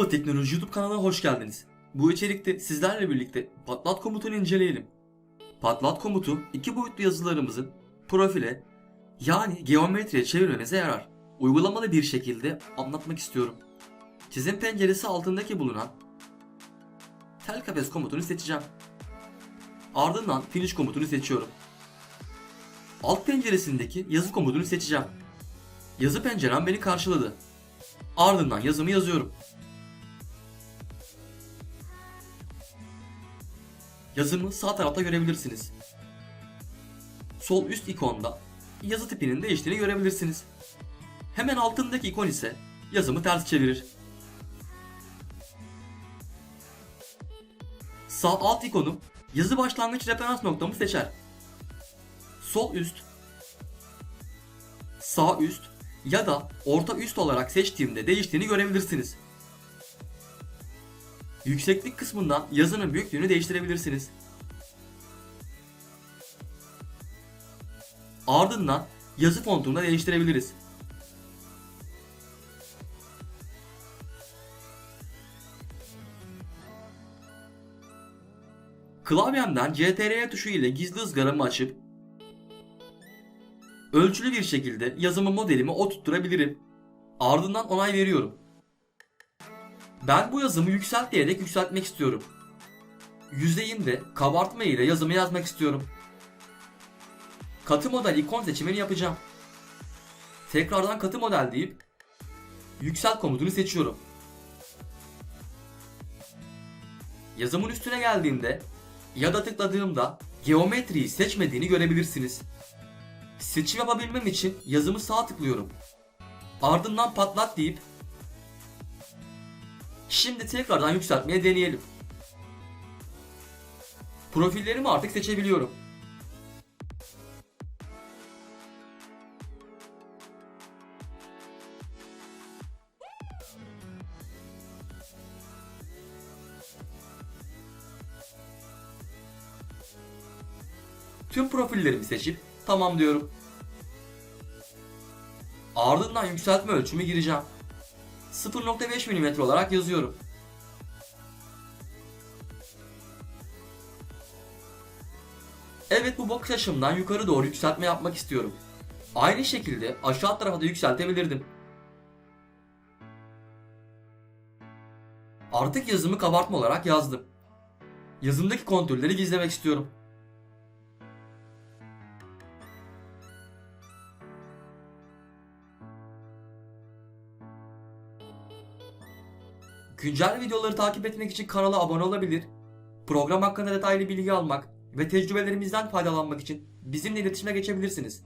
Merhaba Teknoloji YouTube kanalına hoş geldiniz. Bu içerikte sizlerle birlikte Patlat komutunu inceleyelim. Patlat komutu iki boyutlu yazılarımızın profile yani geometriye çevirmemize yarar. Uygulamalı bir şekilde anlatmak istiyorum. Çizim penceresi altındaki bulunan tel kafes komutunu seçeceğim. Ardından finish komutunu seçiyorum. Alt penceresindeki yazı komutunu seçeceğim. Yazı pencerem beni karşıladı. Ardından yazımı yazıyorum. Yazımı sağ tarafta görebilirsiniz. Sol üst ikonda yazı tipinin değiştiğini görebilirsiniz. Hemen altındaki ikon ise yazımı ters çevirir. Sağ alt ikonum yazı başlangıç referans noktamı seçer. Sol üst, sağ üst ya da orta üst olarak seçtiğimde değiştiğini görebilirsiniz. Yükseklik kısmından yazının büyüklüğünü değiştirebilirsiniz. Ardından yazı fontunu da değiştirebiliriz. Klavyemden CTRL tuşu ile gizli ızgaramı açıp ölçülü bir şekilde yazımı modelimi oturtturabilirim. Ardından onay veriyorum. Ben bu yazımı yükselt diyerek yükseltmek istiyorum. Yüzeyinde kabartma ile yazımı yazmak istiyorum. Katı model ikon seçimini yapacağım. Tekrardan katı model deyip yükselt komutunu seçiyorum. Yazımın üstüne geldiğimde ya da tıkladığımda geometriyi seçmediğini görebilirsiniz. Seçim yapabilmem için yazımı sağ tıklıyorum. Ardından patlat deyip Şimdi tekrardan yükseltmeye deneyelim. Profillerimi artık seçebiliyorum. Tüm profillerimi seçip tamam diyorum. Ardından yükseltme ölçümü gireceğim. 0.5 mm olarak yazıyorum. Evet bu bakış açımdan yukarı doğru yükseltme yapmak istiyorum. Aynı şekilde aşağı tarafa da yükseltebilirdim. Artık yazımı kabartma olarak yazdım. Yazımdaki kontürleri gizlemek istiyorum. Güncel videoları takip etmek için kanala abone olabilir, program hakkında detaylı bilgi almak ve tecrübelerimizden faydalanmak için bizimle iletişime geçebilirsiniz.